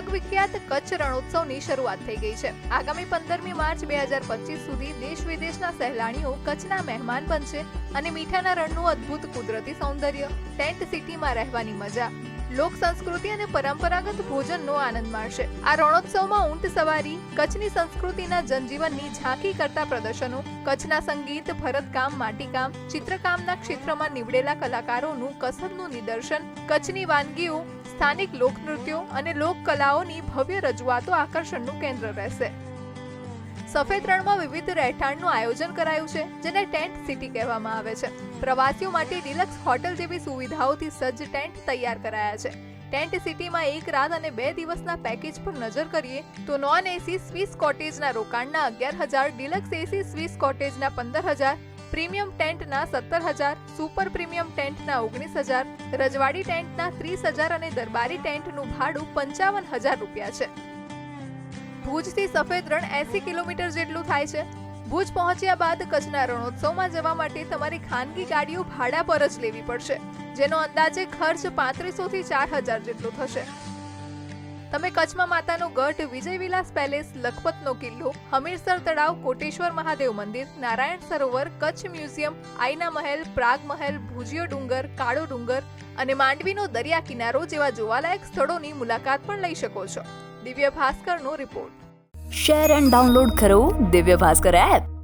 જગવિખ્યાત કચ્છ રણોત્સવની શરૂઆત થઈ ગઈ છે. આગામી પંદરમી માર્ચ બે હજાર પચીસ સુધી દેશ વિદેશના સહેલાણીઓ કચ્છના મહેમાન બનશે અને મીઠાના રણનું અદ્ભુત કુદરતી સૌંદર્ય, ટેન્ટ સિટીમાં રહેવાની મજા, લોક સંસ્કૃતિ અને પરંપરાગત ભોજનનો આનંદ માણશે. આ રણોત્સવમાં ઊંટ સવારી, કચ્છની સંસ્કૃતિના જનજીવનની ઝાંખી કરતા પ્રદર્શનો, કચ્છના સંગીત, ભરતકામ, માટીકામ, ચિત્રકામના ક્ષેત્રમાં નીવડેલા કલાકારોનું કસબનું નિદર્શન, કચ્છની વાનગીઓ સ્થાનિક લોકનૃત્યો અને લોક કલાઓની ભવ્ય રજૂઆતો આકર્ષણનું કેન્દ્ર રહેશે. સફેદ રણમાં વિવિધ રહેઠાણનું આયોજન કરાયું છે, જેને ટેન્ટ સિટી કહેવામાં આવે છે. પ્રવાસીઓ માટે ડિલક્સ હોટલ જેવી સુવિધાઓથી સજ્જ ટેન્ટ તૈયાર કરાયા છે. ટેન્ટ સિટીમાં એક રાત અને બે દિવસના પેકેજ પર નજર કરીએ, તો નોન એસી સ્વિસ કોટેજના રોકાણના અગિયાર હજાર, ડિલક્સ એસી સ્વિસ કોટેજના પંદર હજાર પ્રીમિયમ ટેન્ટના સત્તર હજાર, સુપર પ્રીમિયમ ટેન્ટના ઓગણીસ હજાર, રજવાડી ટેન્ટના ત્રીસ હજાર અને દરબારી ટેન્ટનું ભાડું પંચાવન હજાર રૂપિયા છે. ભુજથી સફેદ રણ એસી કિલોમીટર જેટલું થાય છે. ભુજ પહોંચ્યા બાદ કચ્છના રણોત્સવમાં જવા માટે તમારી ખાનગી ગાડીઓ ભાડા પર જ લેવી પડશે, જેનો અંદાજે ખર્ચ પાંત્રીસો થી ચાર હજાર જેટલો થશે. તમે કચ્છમાં માતાનો ગઢ વિજય વિલાસ પેલેસ, લખપતનો કિલ્લો, હમીરસર તળાવ, કોટેશ્વર મહાદેવ મંદિર, નારાયણ સરોવર, કચ્છ મ્યુઝિયમ, આઈના મહેલ, પ્રાગ મહેલ, ભુજિયો ડુંગર, કાળો ડુંગર અને માંડવીનો દરિયા કિનારો જેવા જોવાલાયક સ્થળોની મુલાકાત પણ લઈ શકો છો. દિવ્ય ભાસ્કરનો રિપોર્ટ. શેર એન્ડ ડાઉનલોડ કરો દિવ્ય ભાસ્કર એપ.